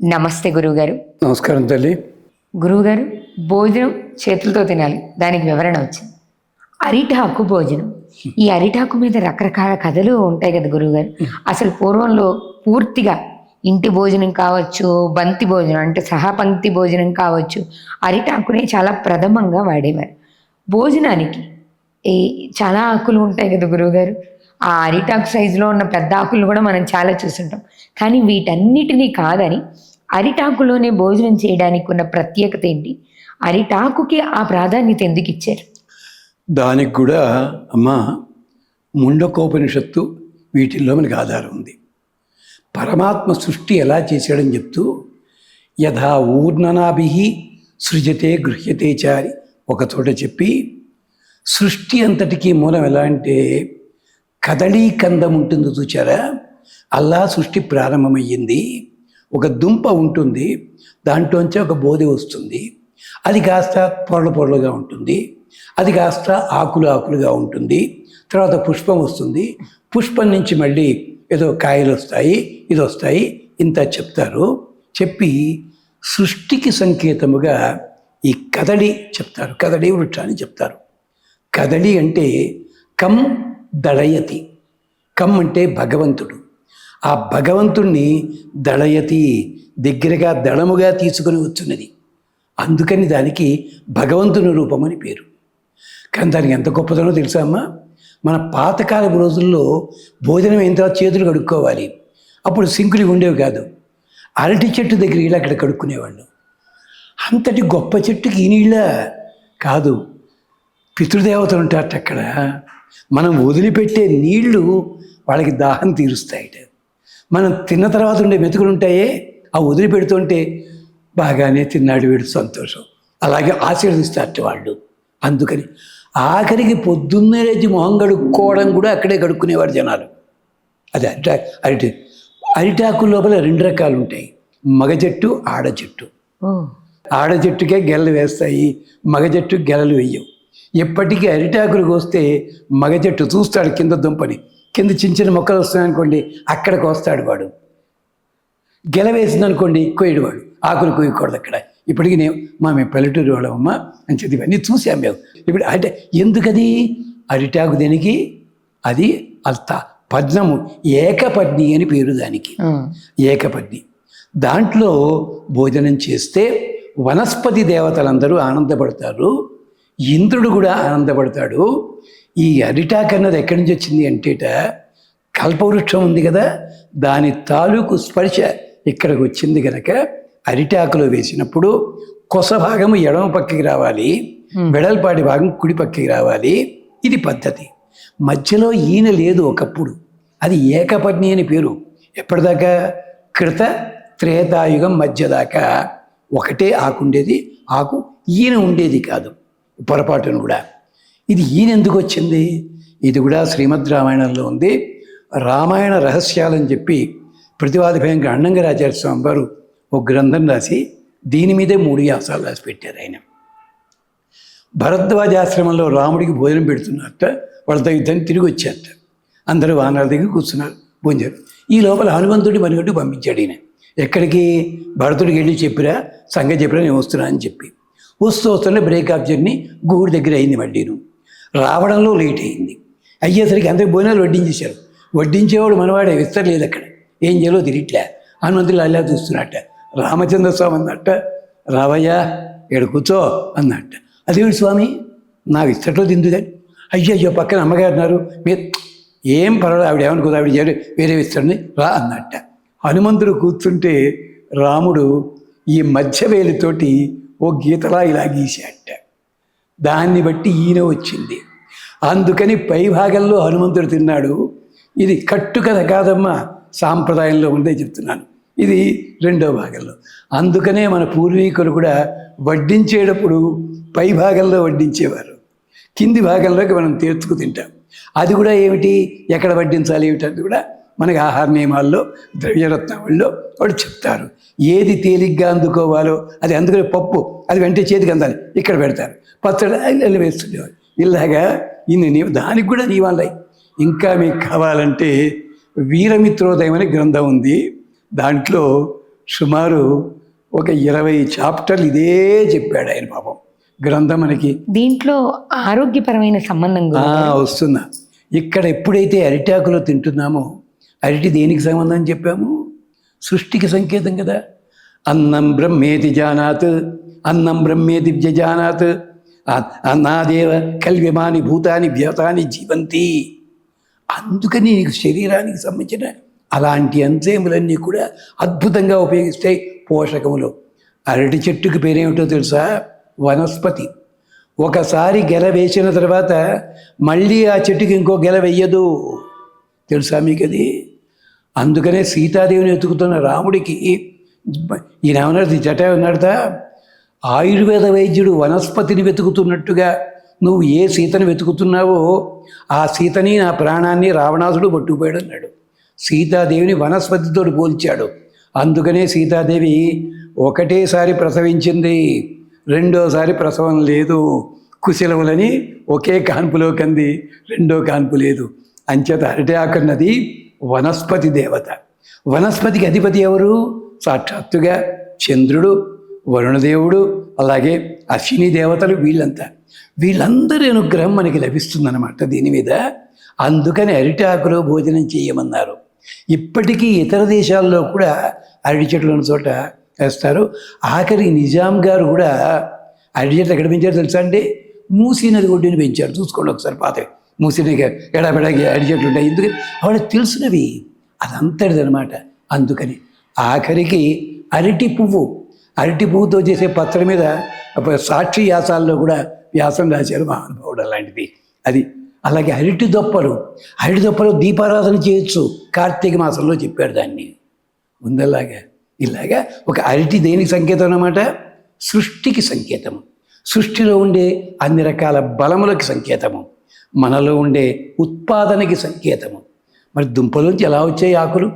నమస్తే గురువుగారు. నమస్కారం తల్లి. గురువుగారు భోజనం చేతులతో తినాలి. దానికి వివరణ వచ్చింది అరిటాకు భోజనం. ఈ అరిటాకు మీద రకరకాల కథలు ఉంటాయి కదా గురువుగారు. అసలు పూర్వంలో పూర్తిగా ఇంటి భోజనం కావచ్చు బంతి భోజనం అంటే సహపంక్తి భోజనం కావచ్చు అరిటాకునే చాలా ప్రథమంగా వాడేవారు. భోజనానికి ఈ చాలా ఆకులు ఉంటాయి కదా గురువుగారు. ఆ అరిటాకు సైజులో ఉన్న పెద్ద ఆకులు కూడా మనం చాలా చూస్తుంటాం. కానీ వీటన్నిటినీ కాదని అరిటాకులోనే భోజనం చేయడానికి ఉన్న ప్రత్యేకత ఏంటి? అరిటాకుకి ఆ ప్రాధాన్యత ఎందుకు ఇచ్చారు? దానికి కూడా అమ్మ ముండకోపనిషత్తు వీటిల్లో మనకి ఆధారం ఉంది. పరమాత్మ సృష్టి ఎలా చేశాడని చెప్తూ యథా ఊర్ణనాభి సృజతే గృహ్యతే చారి ఒక చోట చెప్పి సృష్టి అంతటికీ మూలం ఎలా అంటే కదళీ కందం ఉంటుంది చూచారా? అల్లా సృష్టి ప్రారంభమయ్యింది. ఒక దుంప ఉంటుంది దాంట్లోంచి ఒక బోధి వస్తుంది. అది కాస్త పొరలు పొరలుగా ఉంటుంది అది కాస్త ఆకులు ఆకులుగా ఉంటుంది. తర్వాత పుష్పం వస్తుంది. పుష్పం నుంచి మళ్ళీ ఏదో కాయలు వస్తాయి ఇది వస్తాయి ఇంత చెప్తారు. చెప్పి సృష్టికి సంకేతముగా ఈ కదడి చెప్తారు. కదడి వృక్షాన్ని చెప్తారు. కదడి అంటే కం దళయతి. కం అంటే భగవంతుడు. ఆ భగవంతుణ్ణి దళయతి దగ్గరగా దళముగా తీసుకొని వచ్చున్నది. అందుకని దానికి భగవంతుని రూపం అని పేరు. కానీ దానికి ఎంత గొప్పదనో తెలుసా అమ్మా? మన పాతకాలపు రోజుల్లో భోజనం అయిన తర్వాత చేతులు కడుక్కోవాలి. అప్పుడు సింకులు ఉండేవి కాదు. అరటి చెట్టు దగ్గర ఇలా అక్కడ కడుక్కునేవాళ్ళు. అంతటి గొప్ప చెట్టుకి ఈ నీళ్ళ? కాదు. పితృదేవతలు ఉంటారట అక్కడ. మనం వదిలిపెట్టే నీళ్ళు వాళ్ళకి దాహం తీరుస్తాయట. మనం తిన్న తర్వాత ఉండే మెతుకులు ఉంటాయే ఆ వదిలిపెడుతుంటే బాగానే తిన్నాడు వీడు సంతోషం. అలాగే ఆశీర్వదిస్తారట వాళ్ళు. అందుకని ఆఖరికి పొద్దున్నే లేచి మొహం కడుక్కోవడం కూడా అక్కడే కడుక్కునేవారు జనాలు. అది అరిటా అరిటి అరిటాకు లోపల రెండు రకాలు ఉంటాయి మగ చెట్టు ఆడ చెట్టు ఆడ చెట్టుకే గెలలు వేస్తాయి మగ చెట్టు గెలలు వేయవు. ఎప్పటికీ అరిటాకులు కోస్తే మగ చెట్టు చూస్తాడు కింద దుంపని. కింద చిన్న చిన్న మొక్కలు వస్తున్నాయనుకోండి అక్కడ కోస్తాడు వాడు. గెల వేసిందనుకోండి కొయ్యడు వాడు. ఆకులు కొయ్యకూడదు అక్కడ. ఇప్పటికీ నేను మా మేము పల్లెటూరు వాళ్ళమమ్మ అని చెప్పి ఇవన్నీ చూసాం మేము. ఇప్పుడు అంటే ఎందుకది? అరిటాకు దేనికి? అది అల్త పద్నము ఏకపద్ని అని పేరు దానికి. ఏకపద్ని దాంట్లో భోజనం చేస్తే వనస్పతి దేవతలందరూ ఆనందపడతారు. ఇంద్రుడు కూడా ఆనందపడతాడు. ఈ అరిటాక్ అన్నది ఎక్కడి నుంచి వచ్చింది అంటేట కల్పవృక్షం ఉంది కదా దాని తాలూకు స్పర్శ ఇక్కడికి వచ్చింది కనుక అరిటాకులో వేసినప్పుడు కొస భాగము ఎడమ పక్కకి రావాలి వెడల్పాటి భాగం కుడి పక్కకి రావాలి ఇది పద్ధతి. మధ్యలో ఈయన లేదు ఒకప్పుడు. అది ఏకపత్ని అని పేరు. ఎప్పటిదాకా? కృత త్రేతాయుగం మధ్య దాకా ఒకటే ఆకుండేది ఆకు ఈయన ఉండేది కాదు. పొరపాటును కూడా. ఇది ఈయన ఎందుకు వచ్చింది ఇది కూడా శ్రీమద్ రామాయణంలో ఉంది. రామాయణ రహస్యాలని చెప్పి ప్రతివాదిభయంగా అన్నంగరాచార్య స్వామి వారు ఒక గ్రంథం రాసి దీని మీదే మూడు వ్యాసాలు రాసి పెట్టారు ఆయన. భరద్వాజాశ్రమంలో రాముడికి భోజనం పెడుతున్నారట వాళ్ళతో యుద్ధాన్ని తిరిగి వచ్చారట అందరూ వానరాల దగ్గర కూర్చున్నారు. భోజనం ఈ లోపల హనుమంతుడి మనుగడ్డు పంపించాడు ఈయన. ఎక్కడికి? భరతుడికి వెళ్ళి చెప్పిరా సంగతి చెప్పిరా నేను వస్తున్నా అని చెప్పి. వస్తూ వస్తున్న బ్రేకప్ జర్నీ గూడి దగ్గర అయింది మళ్ళీను. రావడంలో లేట్ అయింది. అయ్యేసరికి అందరికి భోజనాలు వడ్డించేశారు. వడ్డించేవాడు మనవాడే విస్తరలేదు అక్కడ. ఏం చేయాలో తిరిగిట్లే హనుమంతులు అలా చూస్తున్నట్ట రామచంద్ర స్వామి అన్నట్ట రావయ్యా ఇక్కడ కూర్చో అన్నట్ట. అదేమిటి స్వామి? నా విస్తట్లో తిందుగా అయ్యో పక్కన అమ్మగారు అన్నారు మీరు ఏం పర్వాలేదు ఆవిడ ఏమనుకోదు ఆవిడ చేయడు వేరే విస్తరణి రా అన్నట్ట. హనుమంతుడు కూర్చుంటే రాముడు ఈ మధ్య వేలితోటి ఓ గీతలా ఇలా గీసాట దాన్ని బట్టి ఈయన వచ్చింది. అందుకని పై భాగంలో హనుమంతుడు తిన్నాడు. ఇది కట్టుకథ కాదమ్మా సాంప్రదాయంలో ఉందే చెప్తున్నాను. ఇది రెండో భాగంలో. అందుకనే మన పూర్వీకులు కూడా వడ్డించేటప్పుడు పై భాగంలో వడ్డించేవారు. కింది భాగంలోకి మనం తీర్చుకు తింటాం. అది కూడా ఏమిటి? ఎక్కడ వడ్డించాలి ఏమిటది కూడా మనకి ఆహార నియమాల్లో ద్రవ్యరత్నాల్లో వాళ్ళు చెప్తారు. ఏది తేలిగ్గా అందుకోవాలో అది అందుకనే పప్పు అది వెంటనే చేతికి అందాలి ఇక్కడ పెడతారు. పచ్చడి అల్లి వేస్తుండేవారు. ఇలాగా ఇన్ని నీ దానికి కూడా నియమాలు ఇంకా మీకు కావాలంటే వీరమిత్రోదయం అనే గ్రంథం ఉంది. దాంట్లో సుమారు ఒక ఇరవై చాప్టర్లు ఇదే చెప్పాడు ఆయన పాపం. గ్రంథం మనకి దీంట్లో ఆరోగ్యపరమైన సంబంధం వస్తున్నా. ఇక్కడ ఎప్పుడైతే అరిటాకులో తింటున్నామో అరటి దేనికి సంబంధం చెప్పాము? సృష్టికి సంకేతం కదా. అన్నం బ్రహ్మేతి జానాత్ అన్నం బ్రహ్మేతి వ్యజానాత్ నాదేవ అన్నాదేవ భూతాని వ్యతాని జీవంతి. అందుకని నీకు శరీరానికి సంబంధించిన అలాంటి అంశములన్నీ కూడా అద్భుతంగా ఉపయోగిస్తాయి పోషకములు. అరటి చెట్టుకి పేరేమిటో తెలుసా? వనస్పతి. ఒకసారి గెల వేసిన తర్వాత మళ్ళీ ఆ చెట్టుకి ఇంకో గెల వెయ్యదు. తెలుసా మీకు అది? అందుకనే సీతాదేవిని వెతుకుతున్న రాముడికి ఈయన ఏమన్నాడు జట ఉన్నాడుతా? ఆయుర్వేద వైద్యుడు వనస్పతిని వెతుకుతున్నట్టుగా నువ్వు ఏ సీతను వెతుకుతున్నావో ఆ సీతని నా ప్రాణాన్ని రావణాసుడు పట్టుకుపోయాడు అన్నాడు. సీతాదేవిని వనస్పతితో పోల్చాడు. అందుకనే సీతాదేవి ఒకటేసారి ప్రసవించింది రెండోసారి ప్రసవం లేదు కుశలములని ఒకే కాన్పులో కంది రెండో కాన్పు లేదు. అంచేత అరటి ఆకున్నది వనస్పతి దేవత. వనస్పతికి అధిపతి ఎవరు? సాక్షాత్తుగా చంద్రుడు. వరుణదేవుడు అలాగే అశ్విని దేవతలు వీళ్ళంతా. వీళ్ళందరి అనుగ్రహం మనకి లభిస్తుందన్నమాట దీని మీద. అందుకని అరిటాకులో భోజనం చేయమన్నారు. ఇప్పటికీ ఇతర దేశాల్లో కూడా అరటి చెట్లు ఉన్న చోట వేస్తారు. ఆఖరి నిజాం గారు కూడా అరటి చెట్లు ఎక్కడ పెంచారు తెలుసా అండి? మూసీ నది ఒడ్డుని పెంచారు. చూసుకోండి ఒకసారి పాత మూసీ నది ఎడాపెడాకి అరటి చెట్లు ఉంటాయి. ఎందుకని? అవి తెలుసునవి. అదంతటిదనమాట అందుకని ఆఖరికి అరటి పువ్వు అరటి పువ్వుతో చేసే పత్రం మీద సాక్షి వ్యాసాల్లో కూడా వ్యాసం రాశారు మహానుభావుడు అలాంటిది. అది అలాగే అరటి దొప్పలు అరటి దొప్పలు దీపారాధన చేయొచ్చు కార్తీక మాసంలో చెప్పాడు దాన్ని. ఉందలాగా ఇలాగా ఒక అరటి దేనికి సంకేతం అన్నమాట? సృష్టికి సంకేతము. సృష్టిలో ఉండే అన్ని రకాల బలములకి సంకేతము. మనలో ఉండే ఉత్పాదనకి సంకేతము. మరి దుంపలోంచి ఎలా వచ్చాయి ఆకులు?